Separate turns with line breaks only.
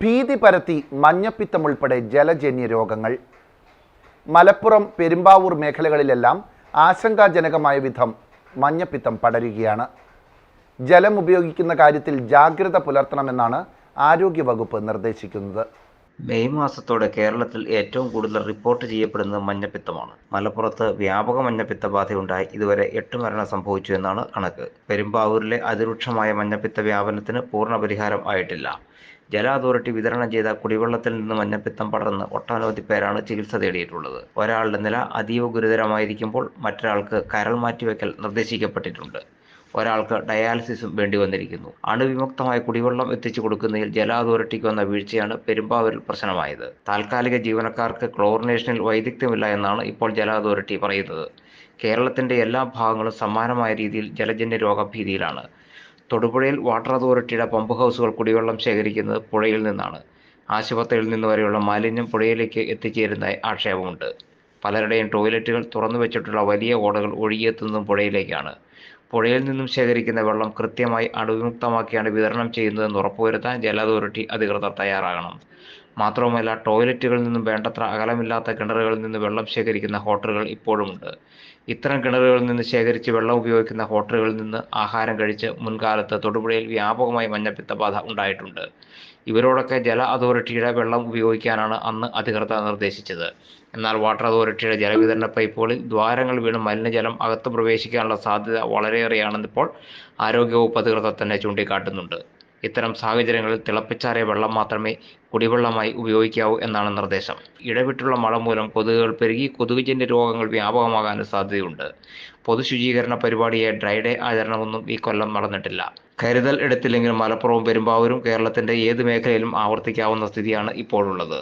ഭീതി പരത്തി മഞ്ഞപ്പിത്തം ഉൾപ്പെടെ ജലജന്യ രോഗങ്ങൾ. മലപ്പുറം പെരുമ്പാവൂർ മേഖലകളിലെല്ലാം ആശങ്കാജനകമായ വിധം മഞ്ഞപ്പിത്തം പടരുകയാണ്. ജലം ഉപയോഗിക്കുന്ന കാര്യത്തിൽ ജാഗ്രത പുലർത്തണമെന്നാണ് ആരോഗ്യവകുപ്പ് നിർദ്ദേശിക്കുന്നത്.
മെയ് മാസത്തോടെ കേരളത്തിൽ ഏറ്റവും കൂടുതൽ റിപ്പോർട്ട് ചെയ്യപ്പെടുന്നത് മഞ്ഞപ്പിത്തമാണ്. മലപ്പുറത്ത് വ്യാപക മഞ്ഞപ്പിത്ത ബാധയുണ്ടായി ഇതുവരെ എട്ട് മരണം സംഭവിച്ചു എന്നാണ് കണക്ക്. പെരുമ്പാവൂരിലെ അതിരൂക്ഷമായ മഞ്ഞപ്പിത്ത വ്യാപനത്തിന് പൂർണ പരിഹാരം ആയിട്ടില്ല. ജല അതോറിറ്റി വിതരണം ചെയ്ത കുടിവെള്ളത്തിൽ നിന്ന് മഞ്ഞപ്പിത്തം പടർന്ന് ഒട്ടനവധി പേരാണ് ചികിത്സ തേടിയിട്ടുള്ളത്. ഒരാളുടെ നില അതീവ ഗുരുതരമായിരിക്കുമ്പോൾ മറ്റൊരാൾക്ക് കരൾ മാറ്റിവെക്കൽ നിർദ്ദേശിക്കപ്പെട്ടിട്ടുണ്ട്. ഒരാൾക്ക് ഡയാലിസിസും വേണ്ടി വന്നിരിക്കുന്നു അണുവിമുക്തമായ കുടിവെള്ളം എത്തിച്ചു കൊടുക്കുന്നതിൽ ജല അതോറിറ്റിക്ക് വന്ന വീഴ്ചയാണ് പെരുമ്പാവൂരിൽ പ്രശ്നമായത്. താൽക്കാലിക ജീവനക്കാർക്ക് ക്ലോറിനേഷനിൽ വൈദഗ്ധ്യമില്ല എന്നാണ് ഇപ്പോൾ ജല അതോറിറ്റി പറയുന്നത്. കേരളത്തിന്റെ എല്ലാ ഭാഗങ്ങളും സമാനമായ രീതിയിൽ ജലജന്യ രോഗഭീതിയിലാണ്. തൊടുപുഴയിൽ വാട്ടർ അതോറിറ്റിയുടെ പമ്പ് ഹൗസുകൾ കുടിവെള്ളം ശേഖരിക്കുന്നത് പുഴയിൽ നിന്നാണ്. ആശുപത്രിയിൽ നിന്ന് വരെയുള്ള മാലിന്യം പുഴയിലേക്ക് എത്തിച്ചേരുന്നതായി ആക്ഷേപമുണ്ട്. പലരുടെയും ടോയ്ലറ്റുകൾ തുറന്നു വെച്ചിട്ടുള്ള വലിയ ഓടകൾ ഒഴുകിയെത്തുന്നതും പുഴയിലേക്കാണ്. പുഴയിൽ നിന്നും ശേഖരിക്കുന്ന വെള്ളം കൃത്യമായി അണുവിമുക്തമാക്കിയാണ് വിതരണം ചെയ്യുന്നതെന്ന് ഉറപ്പുവരുത്താൻ ജല അതോറിറ്റി അധികൃതർ തയ്യാറാകണം. മാത്രവുമല്ല ടോയ്ലറ്റുകളിൽ നിന്നും വേണ്ടത്ര അകലമില്ലാത്ത കിണറുകളിൽ നിന്ന് വെള്ളം ശേഖരിക്കുന്ന ഹോട്ടലുകൾ ഇപ്പോഴുമുണ്ട്. ഇത്തരം കിണറുകളിൽ നിന്ന് ശേഖരിച്ച് വെള്ളം ഉപയോഗിക്കുന്ന ഹോട്ടലുകളിൽ നിന്ന് ആഹാരം കഴിച്ച് മുൻകാലത്ത് തൊടുപുഴയിൽ വ്യാപകമായി മഞ്ഞപ്പിത്ത ബാധ ഉണ്ടായിട്ടുണ്ട്. ഇവരോടൊക്കെ ജല അതോറിറ്റിയുടെ വെള്ളം ഉപയോഗിക്കാനാണ് അന്ന് അധികൃതർ നിർദ്ദേശിച്ചത്. എന്നാൽ വാട്ടർ അതോറിറ്റിയുടെ ജലവിതരണ പൈപ്പുകളിൽ ദ്വാരങ്ങൾ വീണ് മലിനജലം അകത്ത് പ്രവേശിക്കാനുള്ള സാധ്യത വളരെയേറെയാണെന്നിപ്പോൾ ആരോഗ്യവകുപ്പ് അധികൃതർ തന്നെ ചൂണ്ടിക്കാട്ടുന്നുണ്ട്. ഇത്തരം സാഹചര്യങ്ങളിൽ തിളപ്പിച്ചാറിയ വെള്ളം മാത്രമേ കുടിവെള്ളമായി ഉപയോഗിക്കാവൂ എന്നാണ് നിർദ്ദേശം. ഇടവിട്ടുള്ള മഴ മൂലം കൊതുകുകൾ പെരുകി കൊതുകുജന്യ രോഗങ്ങൾ വ്യാപകമാകാനും സാധ്യതയുണ്ട്. പൊതുശുചീകരണ പരിപാടിയെ ഡ്രൈഡേ ആചരണമൊന്നും ഈ കൊല്ലം നടന്നിട്ടില്ല. കരുതൽ എടുത്തില്ലെങ്കിൽ മലപ്പുറവും പെരുമ്പാവൂരും കേരളത്തിന്റെ ഏത് മേഖലയിലും ആവർത്തിക്കാവുന്ന സ്ഥിതിയാണ് ഇപ്പോഴുള്ളത്.